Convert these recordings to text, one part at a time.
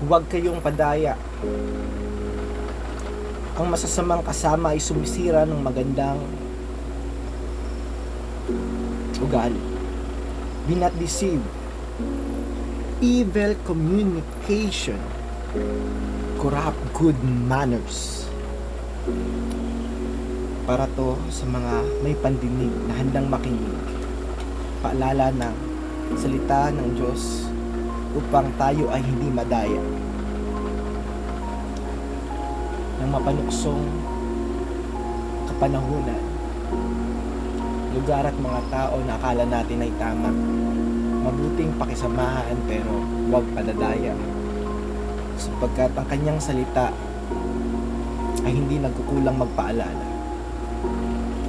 Huwag kayong padaya. Ang masasamang kasama ay sumisira ng magandang ugali. Be not deceived. Evil communication corrupt good manners. Para to sa mga may pandinig na handang makinig. Paalala ng salita ng Diyos upang tayo ay hindi madaya. Ng mapanuksong kapanahunan lugar at mga tao na akala natin ay tama. Mabuting pakisamahan pero huwag padadaya. Sapagkat ang kanyang salita ay hindi nagkukulang magpaalala.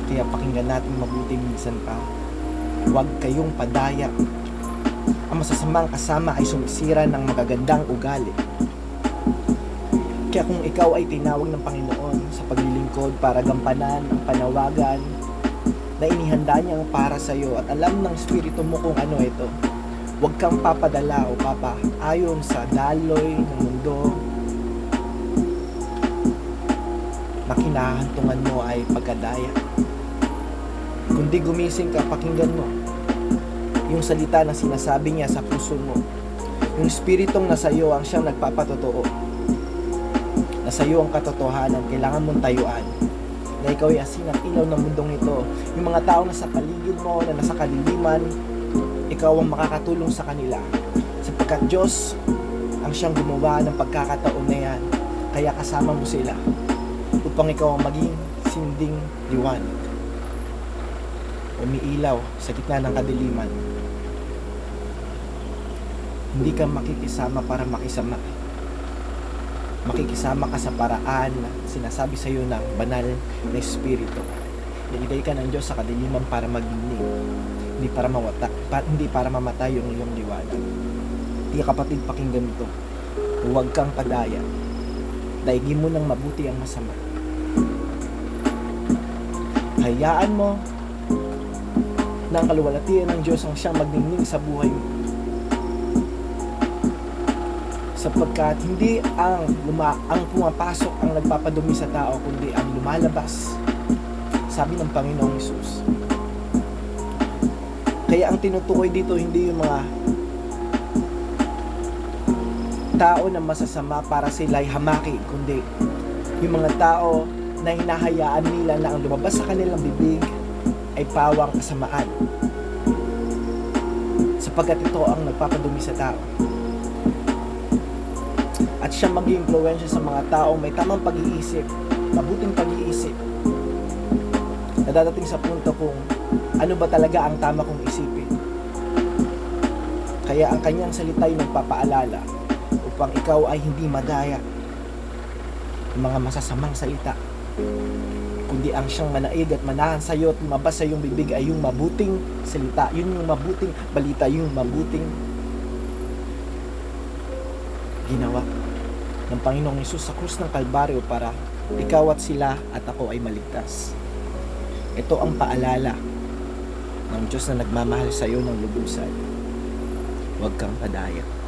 Kaya pakinggan natin mabuti minsan pa. Huwag kayong padaya ang masasamang kasama ay sumisira ng magagandang ugali. Kaya kung ikaw ay tinawag ng Panginoon sa paglilingkod para gampanan ang panawagan na inihanda niyang para sa iyo at alam ng Espiritu mo kung ano ito, huwag kang papadala o papa ayon sa daloy ng mundo na kinahantungan mo ay pagkadaya. Kundi gumising ka, pakinggan mo yung salita na sinasabi niya sa puso mo. Yung spiritong nasa iyo ang siyang nagpapatotoo. Nasa iyo ang katotohanan, kailangan mong tayuan. Na ikaw ay asin at ilaw ng mundong ito. Yung mga tao na sa paligid mo, na nasa kaliliman, ikaw ang makakatulong sa kanila. Sapagkat Diyos ang siyang gumawa ng pagkakataon na yan. Kaya kasama mo sila upang ikaw ang maging sinding liwanag. Umiilaw sa gitna ng kadiliman hindi ka makikisama para makisama. Makikisama ka sa paraan na sinasabi sa iyo ng banal na Espiritu. Nilagay ka ng Diyos sa kadiliman para magdinig. Hindi para mawata, pa, hindi para mamatay yung iyong liwanag. Hindi kapatid pakinggan ito. Huwag kang padaya. Daigin mo ng mabuti ang masama. Hayaan mo ang kaluwalhatian ng Diyos ang siyang magningning sa buhay mo. Sapagkat hindi ang luma ang pumapasok ang nagpapadumi sa tao kundi ang lumalabas sabi ng Panginoong Hesus kaya ang tinutukoy dito hindi yung mga tao na masasama para sila'y hamaki kundi yung mga tao na hinahayaan nila na ang lumabas sa kanilang bibig ay pawang kasamaan. Sapagkat ito ang nagpapadumi sa tao. At siya mag influensya sa mga taong may tamang pag-iisip, mabuting pag-iisip, na dadating sa punto kung ano ba talaga ang tama kong isipin. Kaya ang kanyang salita ay nagpapaalala upang ikaw ay hindi madaya ng mga masasamang salita kundi ang siyang manaig at manahan sa iyo at lumabas sa iyong bibig ay yung mabuting salita, yun yung mabuting balita, yung mabuting ginawa ng Panginoong Yesus sa krus ng Kalbaryo para ikaw at sila at ako ay maligtas. Ito ang paalala ng Diyos na nagmamahal sa iyo ng lubusan. Huwag kang padaya.